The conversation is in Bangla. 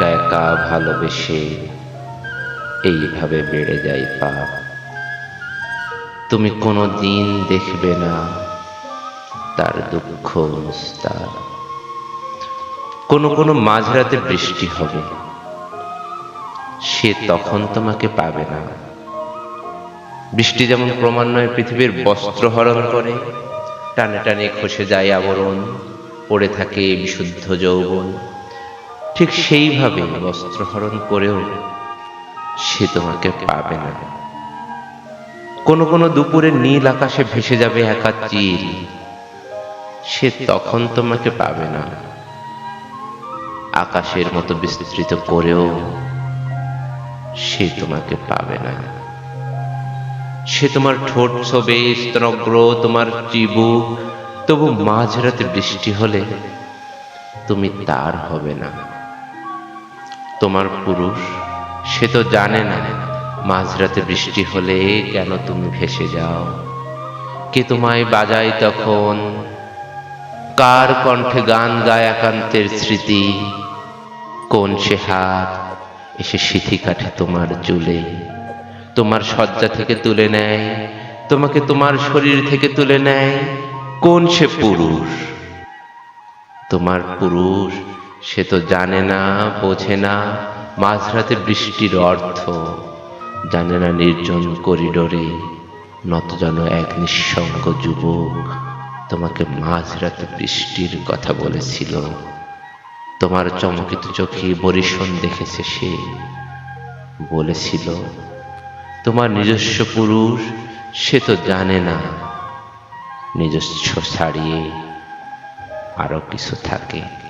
একা একা ভালোবেসে এইভাবে বেড়ে যায় পাপ তুমি কোনো দিন দেখবে না তার দুঃখ নিস্তার কোনো কোনো মাঝরাতে বৃষ্টি হবে। সে তখন তোমাকে পাবে না। বৃষ্টি যেমন ক্রমান্বয়ে পৃথিবীর বস্ত্র হরণ করে, টানে টানে খসে যায় আবরণ, পড়ে থাকে বিশুদ্ধ যৌবন। ঠিক সেইভাবে বস্ত্র হরণ করেও সে তোমাকে পাবে না। কোনো কোনো দুপুরে নীল আকাশে ভেসে যাবে একা চিল। সে তখন তোমাকে পাবে না। আকাশের মতো বিস্তৃত করেও সে তোমাকে পাবে না। সে তোমার ঠোঁট ছবে স্তনগ্র তোমার চিবুক তবু মাঝরাতে বৃষ্টি হলে তুমি তার হবে না। তোমার পুরুষ? সে তো জানে না, মাঝরাতে বৃষ্টি হলে কেন তুমি ভেসে যাও? কে তোমায় বাজায় তখন? কার কণ্ঠে গান গায় একান্তের স্মৃতি? কোন সে হাত এসে সিথি কাঠে তোমার চুলে? তোমার শয্যা থেকে তুলে নেয়, তোমাকে তোমার শরীর থেকে তুলে নেয়, কোন সে পুরুষ? তোমার পুরুষ সে তো জানে না, বোঝে না। মাঝরাতে বৃষ্টির অর্থ, জানে না নির্জন করিডোরে নত যেন এক নিঃসঙ্গ যুবক। তোমাকে মাঝরাতে বৃষ্টির কথা বলেছিল। তোমার চমকিত চোখে বরিশন দেখেছে সে। বলেছিল, তোমার নিজস্ব পুরুষ, সে তো জানে না। নিজস্ব ছাড়িয়ে আরও কিছু থাকে।